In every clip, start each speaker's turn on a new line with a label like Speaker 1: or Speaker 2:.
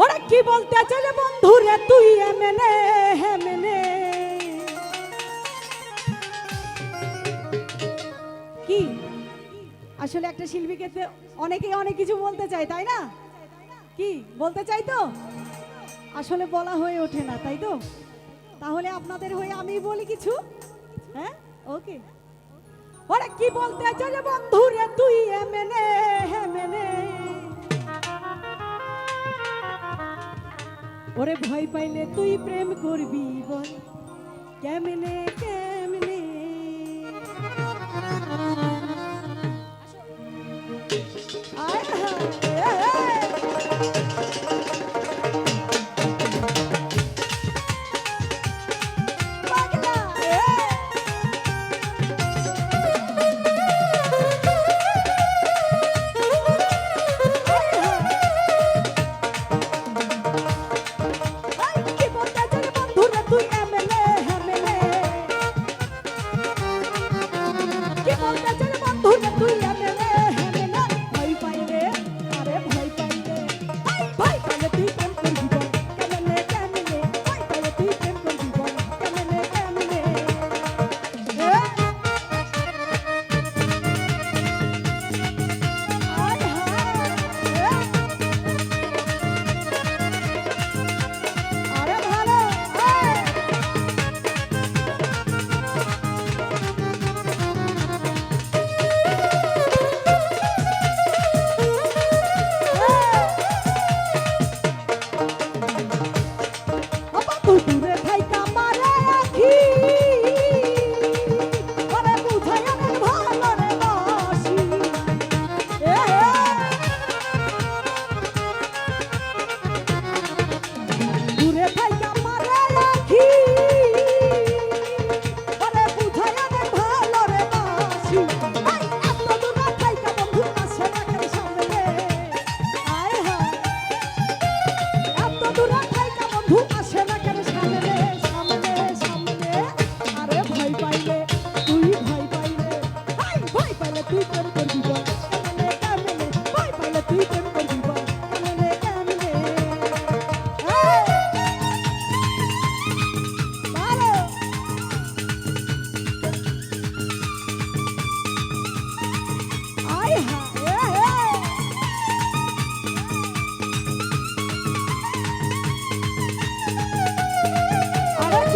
Speaker 1: ওরা কি বলতে চাই রে বন্ধু রে, তুই এমনে, হেমনে? কি? আসলে একটা শিল্পীকে অনেকেই অনেক কিছু বলতে চায়, তাই না? কি, বলতে চাই তো? আসলে বলা হয়ে ওঠে না, তাই তো? তাহলে আপনাদের হয়ে আমি বলি কিছু? হ্যাঁ? ওকে। ওরা কি বলতে চাই রে বন্ধু রে, তুই এমনে মেনে ওরে ভয় পাইলে তুই প্রেম করবি বল। কেমনে কে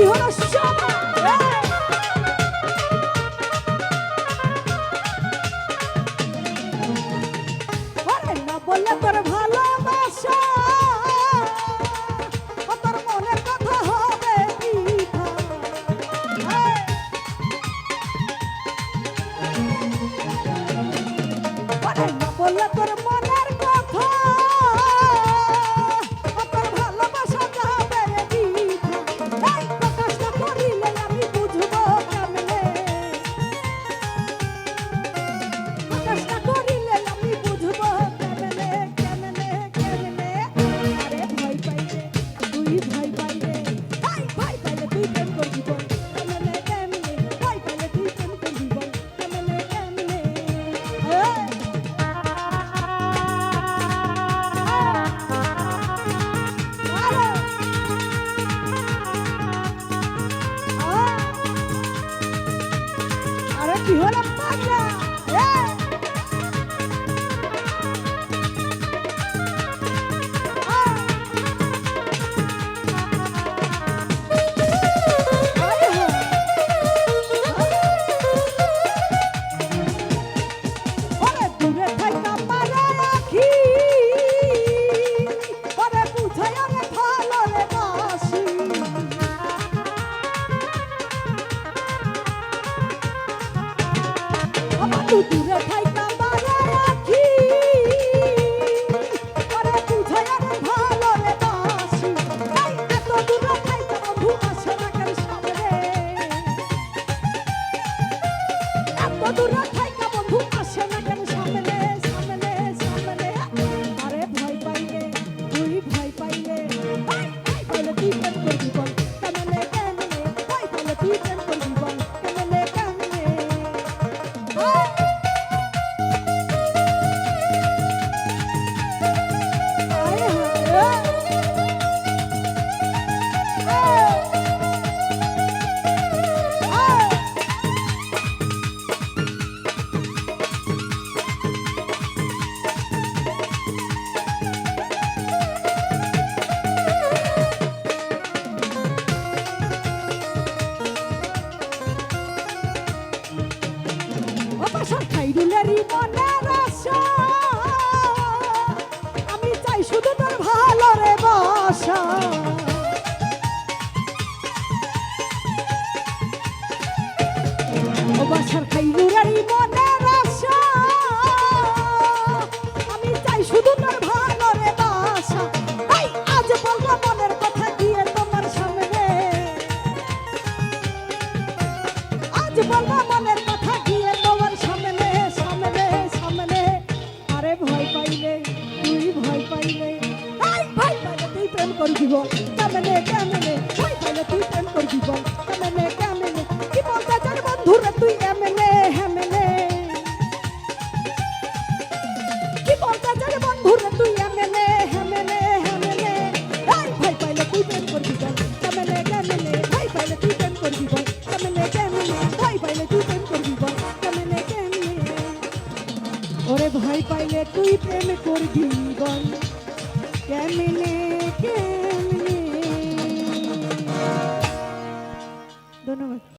Speaker 1: всього টুটুরা আশা খাইরুলেরই মনের আশা আমি চাই শুধু তোর ভালো রে বাসা বাসার করবি বল কেমনে কেমনে ভয় পাইলে তুই প্রেম করবি বল কেমনে কেমনে কি বলতে চার বন্ধু রে তুই এমনে হেমনে কি বলতে চার বন্ধু রে তুই এমনে হেমনে হেমনে এই ভয় পাইলে তুই প্রেম করবি বল কেমনে কেমনে ভয় পাইলে তুই প্রেম করবি বল কেমনে কেমনে ভয় পাইলে তুই প্রেম করবি বল কেমনে কেমনে ওরে ভয় পাইলে তুই প্রেম করবি বল কেমনে কেমনে ধন্যবাদ।